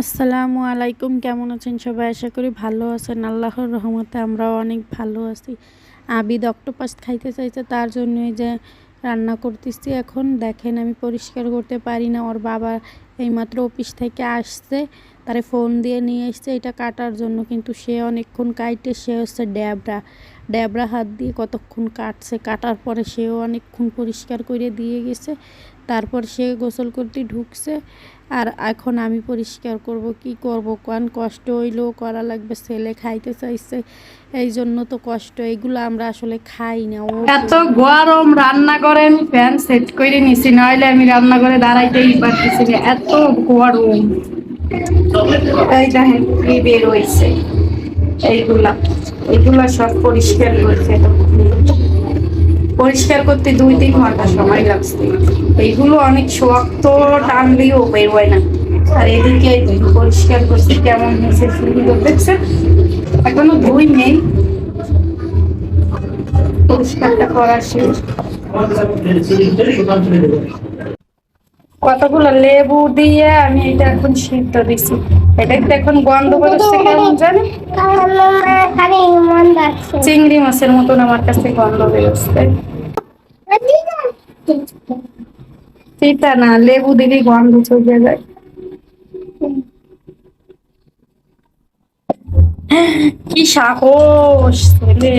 আসসালামু আলাইকুম, কেমন আছেন সবাই? আশা করি ভালো আছেন। আল্লাহর রহমতে আমরাও অনেক ভালো আছি। আবিদ অক্টোপাস খাইতে চাইছে, তার জন্যই যে রান্না করতেছি। এখন দেখেন, আমি পরিষ্কার করতে পারি না। ওর বাবা এইমাত্র অফিস থেকে আসছে, তারে ফোন দিয়ে নিয়ে এসছে, এটা কাটার জন্য। কিন্তু সে অনেকক্ষণ কাইটে, সে হচ্ছে ড্যাবরা। ড্যাবরা হাত দিয়ে কতক্ষণ কাটছে, কাটার পরে সেও অনেকক্ষণ পরিষ্কার করে দিয়ে গেছে। তারপর সে গোসল করতে ঢুকছে। আর এখন আমি পরিষ্কার করব, কি করব? কোন কষ্ট হইলেও করা লাগবে, ছেলে খাইতে চাইছে। এই জন্য তো কষ্ট, এগুলো আমরা আসলে খাই না। এত গরম রান্না করে আমি ফ্যান সেট করে নিছি, নইলে আমি রান্না করে দাঁড়াইতেই পারতেছি এত গরম এই দেখেন কি বের হয়েছে এইগুলা এইগুলা সব পরিষ্কার করছে পরিষ্কার করতে দুই তিন ঘণ্টা সময় লাগছে। এইগুলো অনেক শক্ত টান দিয়েও বের হয় না। আর এদিকে পরিষ্কার করছে, কেমন হয়েছে সুন্দর দেখছেন? এখনও ধুই নেই। পরিষ্কারটা করা শেষ। কতগুলো লেবু দিয়ে আমি এটা এখন সিদ্ধ দিছি। এটা একটু এখন গন্ধ বেরোচ্ছে কেমন জানি। চিংড়ি মাছের মতন আমার কাছে গন্ধ বেরোচ্ছে। তিতা না লেবু দিলে গন্ধ চলে যায়। কি সাহস ছেলে।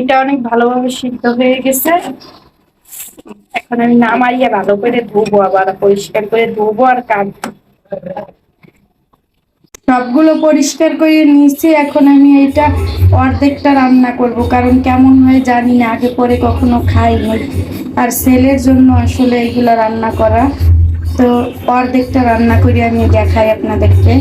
এটা অনেক ভালোভাবে সিদ্ধ হয়ে গেছে। এখন আমি নামাইয়া ভালো করে ধুবো, আবার পরিষ্কার করে ধুবো আর কাটবো। সবগুলো পরিষ্কার করে নিয়েছি, এখন আমি এটা অর্ধেকটা রান্না করব, কারণ কেমন হয় জানি না, আগে পরে কখনো খাইনি। আর সেলের জন্য আসলে এগুলো রান্না করা। তো অর্ধেকটা রান্না করে আমি দেখাই আপনাদেরকে।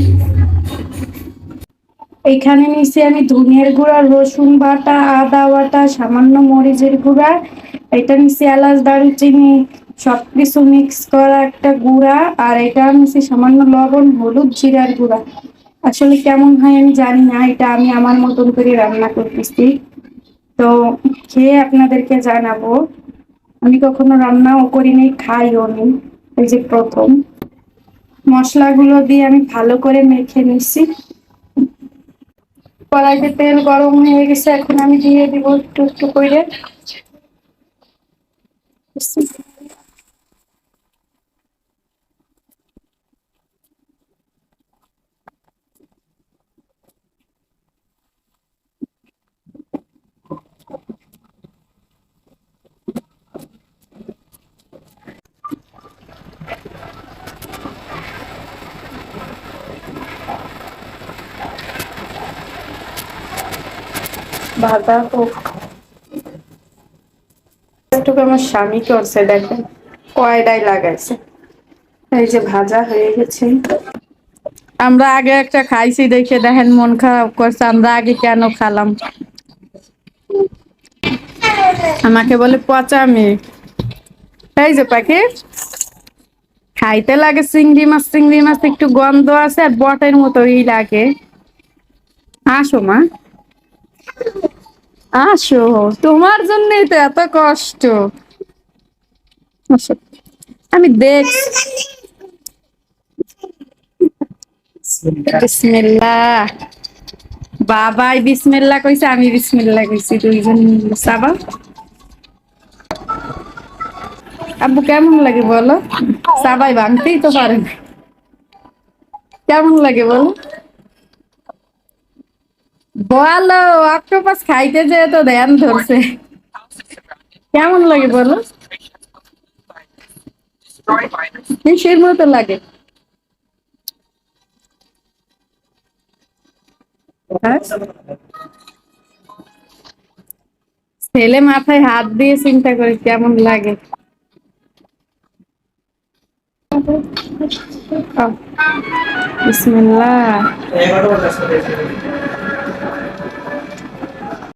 এখানে নিচে আমি ধনিয়ার গুঁড়া, রসুন বাটা, আদা বাটা, সামান্য মরিচের গুঁড়া, এটা নিচে এলাচ, দারুচিনি সব কিছু মিক্স করা একটা গুঁড়া, আর এটা নিচে সামান্য লবণ, হলুদ, জিরার গুঁড়া। আসলে কেমন হয় আমি জানি না, এটা আমি আমার মতন করে রান্না করতেছি। তো খেয়ে আপনাদেরকে জানাব, আমি কখনো রান্নাও করি করিনি খাইও নি, এই যে প্রথম। মশলাগুলো দিয়ে আমি ভালো করে মেখে নিছি। কড়াইতে তেল গরম হয়ে গেছে এখন আমি দিয়ে দিব একটু একটু করে একটুকু আমার স্বামী করছে দেখেন কয়ডাই লাগাইছে। এই যে ভাজা হয়ে গেছে। আমরা আগে একটা খাইছি, দেখে দেখেন মন খারাপ করছে, আমরা আগে কেন খালাম? আমাকে বলে, পচা মেয়ে। এই যে পাখি, খাইতে লাগে চিংড়ি মাছ চিংড়ি মাছ একটু গন্ধ আছে, আর বটের মতোই লাগে। আসো মা। আসো তোমার জন্যই তো এত কষ্ট। আমি দেখ বাবাই বিসমিল্লা কইছে, আমি বিসমিল্লাহ কইছি, দুইজন। সাবা। আব্বু, কেমন লাগে বলো? সাবাই ভাঙতেই তো পারে কেমন লাগে বলো? বলো অক্টোপাস খাইতে যে তো ধ্যান ধরছে। কেমন লাগে বলো? কিসের মতো লাগে? হ্যাঁ? ছেলে মাথায় হাত দিয়ে চিন্তা করে কেমন লাগে। বিসমিল্লাহ।